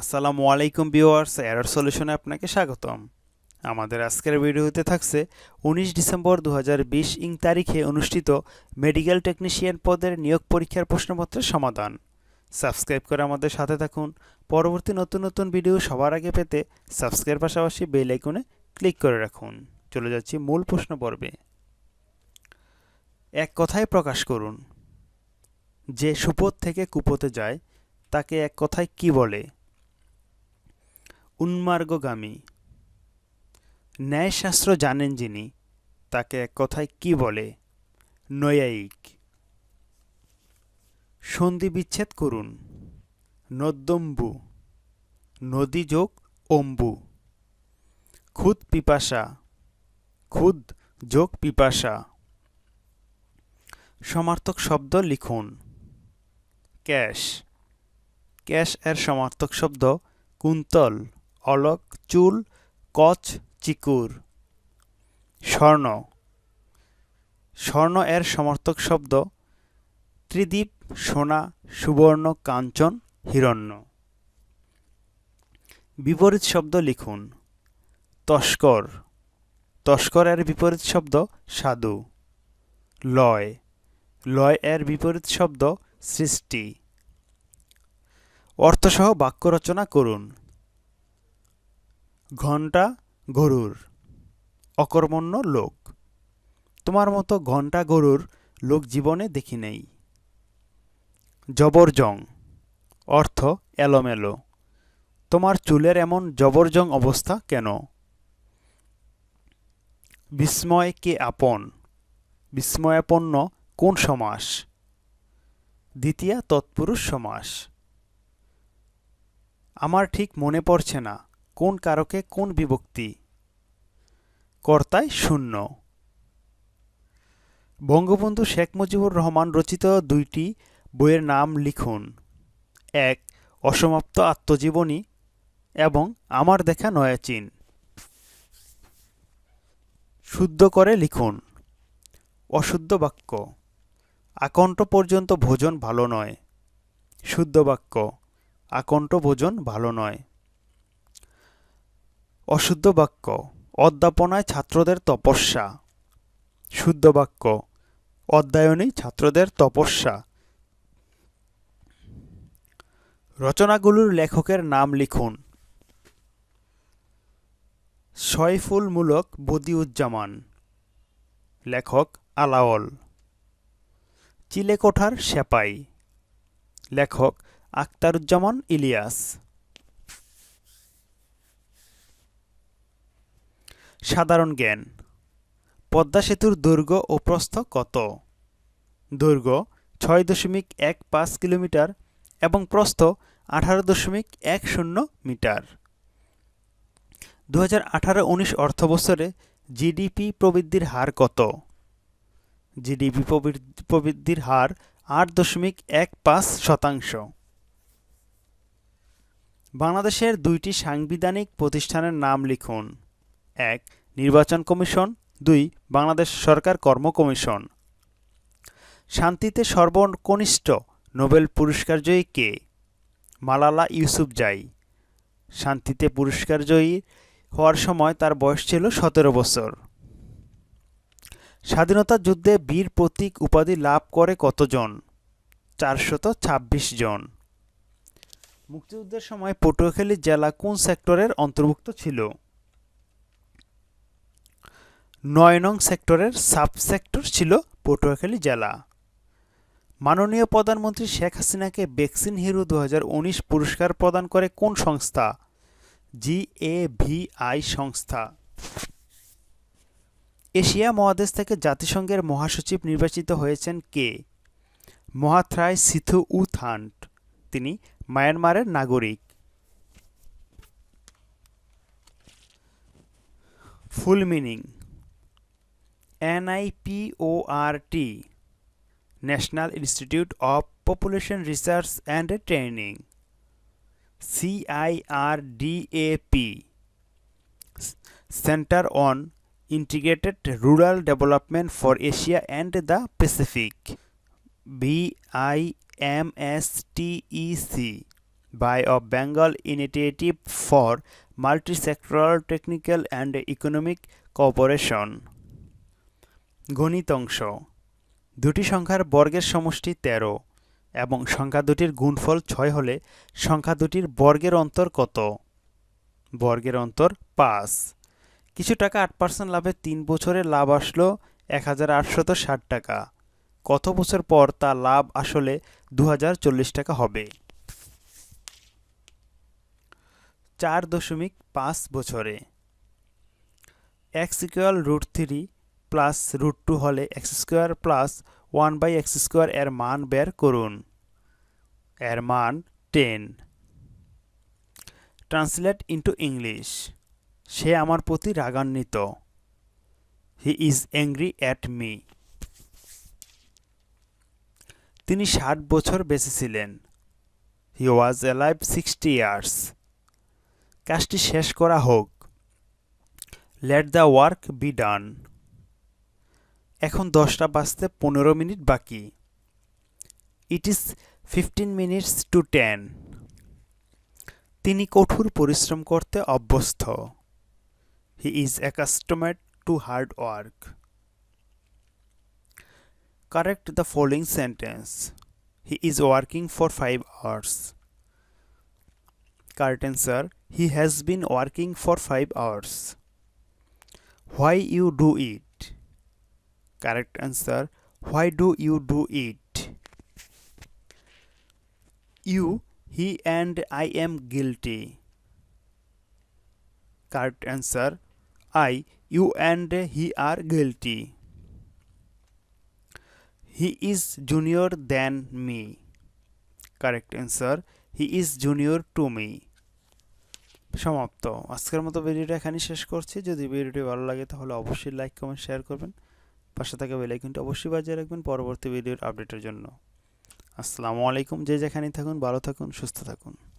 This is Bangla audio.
আসসালামু আলাইকুম ভিউয়ার্স, এরর সলিউশনে আপনাকে স্বাগতম। আমাদের আজকের ভিডিওতে থাকছে উনিশ ডিসেম্বর দু হাজার বিশ ইং তারিখে অনুষ্ঠিত মেডিকেল টেকনিশিয়ান পদের নিয়োগ পরীক্ষার প্রশ্নপত্রের সমাধান। সাবস্ক্রাইব করে আমাদের সাথে থাকুন। পরবর্তী নতুন নতুন ভিডিও সবার আগে পেতে সাবস্ক্রাইব পাশাপাশি বেল আইকনে ক্লিক করে রাখুন। চলে যাচ্ছি মূল প্রশ্ন পর্বে। এক কথায় প্রকাশ করুন। যে সুপথ থেকে কুপথে যায়, তাকে এক কথায় কি বলে? উন্মার্গগামী। ন্যায়শাস্ত্র জানেন যিনি, তাকে এক কথায় কি বলে? নৈয়ায়িক। সন্ধি বিচ্ছেদ করুন। নদ্যম্বু। নদী যোগ অম্বু। খুদ পিপাসা। খুদ যোগ পিপাসা। সমার্থক শব্দ লিখুন। ক্যাশ। ক্যাশ এর সমার্থক শব্দ কুন্তল। অলক, চুল, কচ, চিকুর। স্বর্ণ। স্বর্ণ এর সমর্থক শব্দ ত্রিদীপ, সোনা, সুবর্ণ, কাঞ্চন, হিরণ্য। বিপরীত শব্দ লিখুন। তস্কর। তস্কর এর বিপরীত শব্দ সাধু। লয়। লয় এর বিপরীত শব্দ সৃষ্টি। অর্থসহ বাক্য রচনা করুন। ঘণ্টা গরুর, অকর্মণ্য লোক। তোমার মতো ঘণ্টা গরুর লোক জীবনে দেখি নেই। জবরজং, অর্থ এলোমেলো। তোমার চুলের এমন জবরজং অবস্থা কেন? বিস্ময় কে আপন? বিস্ময়াপন্ন কোন সমাস? দ্বিতীয়া তৎপুরুষ সমাস। আমার ঠিক মনে পড়ছে না। কোন কারকে কোন বিভক্তি? কর্তায় শূন্য। বঙ্গবন্ধু শেখ মুজিবুর রহমান রচিত দুইটি বইয়ের নাম লিখুন। এক, অসমাপ্ত আত্মজীবনী এবং আমার দেখা নয়াচীন শুদ্ধ করে লিখুন। অশুদ্ধ বাক্য। আকণ্ঠ পর্যন্ত ভোজন ভালো নয়। শুদ্ধ বাক্য। আকণ্ঠ ভোজন ভালো নয়। অশুদ্ধ বাক্য, অধ্যাপনায় ছাত্রদের তপস্যা। শুদ্ধ বাক্য অধ্যয়নেই ছাত্রদের তপস্যা। রচনাগুলোর লেখকের নাম লিখুন। শয়ফুলমূলক বদিউজ্জামান। লেখক আলাওল। চিলেকোঠার সেপাই। লেখক আখতারুজ্জামান ইলিয়াস। সাধারণ জ্ঞান। পদ্মা সেতুর দৈর্ঘ্য ও প্রস্থ কত? দৈর্ঘ্য ছয় দশমিক এক পাঁচ কিলোমিটার এবং প্রস্থ আঠারো দশমিক এক শূন্য মিটার। দু হাজার আঠারো উনিশ অর্থবছরে জিডিপি প্রবৃদ্ধির হার কত? জিডিপি প্রবৃদ্ধির হার আট দশমিক এক পাঁচ শতাংশ। বাংলাদেশের দুইটি সাংবিধানিক প্রতিষ্ঠানের নাম লিখুন। এক, নির্বাচন কমিশন। দুই, বাংলাদেশ সরকার কর্ম কমিশন। শান্তিতে সর্বকনিষ্ঠ নোবেল পুরস্কারজয়ী কে? মালালা ইউসুফজাই শান্তিতে পুরস্কারজয়ী হওয়ার সময় তার বয়স ছিল সতেরো বছর। স্বাধীনতা যুদ্ধে বীর প্রতীক উপাধি লাভ করে কতজন? চারশত ছাব্বিশ জন। মুক্তিযুদ্ধের সময় পটুয়াখালী জেলা কোন সেক্টরের অন্তর্ভুক্ত ছিল? নয় নং সেক্টরের সাবসেক্টর ছিল পটুয়াখালী জেলা। মাননীয় প্রধানমন্ত্রী শেখ হাসিনাকে ভ্যাকসিন হিরো দু হাজার উনিশ পুরস্কার প্রদান করে কোন সংস্থা? জি এ ভি আই সংস্থা। এশিয়া মহাদেশ থেকে জাতিসংঘের মহাসচিব নির্বাচিত হয়েছেন কে? মহাথ্রায় সিথু উথান্ট তিনি মায়ানমারের নাগরিক। Full meaning. NIPORT National Institute of Population Research and Training CIRDAP Center on Integrated Rural Development for Asia and the Pacific BIMSTEC by a Bengal Initiative for Multisectoral Technical and Economic Cooperation. গণিত অংশ দুটি সংখ্যার বর্গের সমষ্টি তেরো এবং সংখ্যা দুটির গুণফল ছয় হলে সংখ্যা দুটির বর্গের অন্তর কত? বর্গের অন্তর পাঁচ। কিছু টাকা আট পার্সেন্ট লাভে তিন বছরে লাভ আসলো এক হাজার ষাট টাকা। কত বছর পর তা লাভ আসলে দু হাজার চল্লিশ টাকা হবে? চার দশমিক পাঁচ বছরে। X equal root three plus root two হলে x square plus one by x square এর মান বের করুন। এর মান টেন ট্রান্সলেট ইন্টু ইংলিশ সে আমার প্রতি রাগান্বিত। He is angry at me তিনি ষাট বছর বেঁচে ছিলেন। He was alive sixty years কাজটি শেষ করা হোক। Let the work be done এখন দশটা বাজতে পনেরো মিনিট বাকি। It is fifteen minutes to ten তিনি কঠোর পরিশ্রম করতে অভ্যস্ত। He is accustomed to hard work correct the following sentence he is working for five hours correct answer he has been working for five hours why you do it Correct answer. Why do you do it? You, he and I am guilty. Correct answer. I, you and he are guilty. He is junior than me. Correct answer. He is junior to me. সমাপ্ত আজকের মতো ভিডিওটা এখানেই শেষ করছি যদি ভিডিওটি ভালো লাগে তাহলে অবশ্যই লাইক কমেন্ট শেয়ার করবেন পাশে থাকা বেলাইকনটি অবশ্যই বাজিয়ে রাখবেন পরবর্তী ভিডিওর আপডেটের জন্য। আসসালামু আলাইকুম, যে যেখানেই থাকুন, ভালো থাকুন, সুস্থ থাকুন।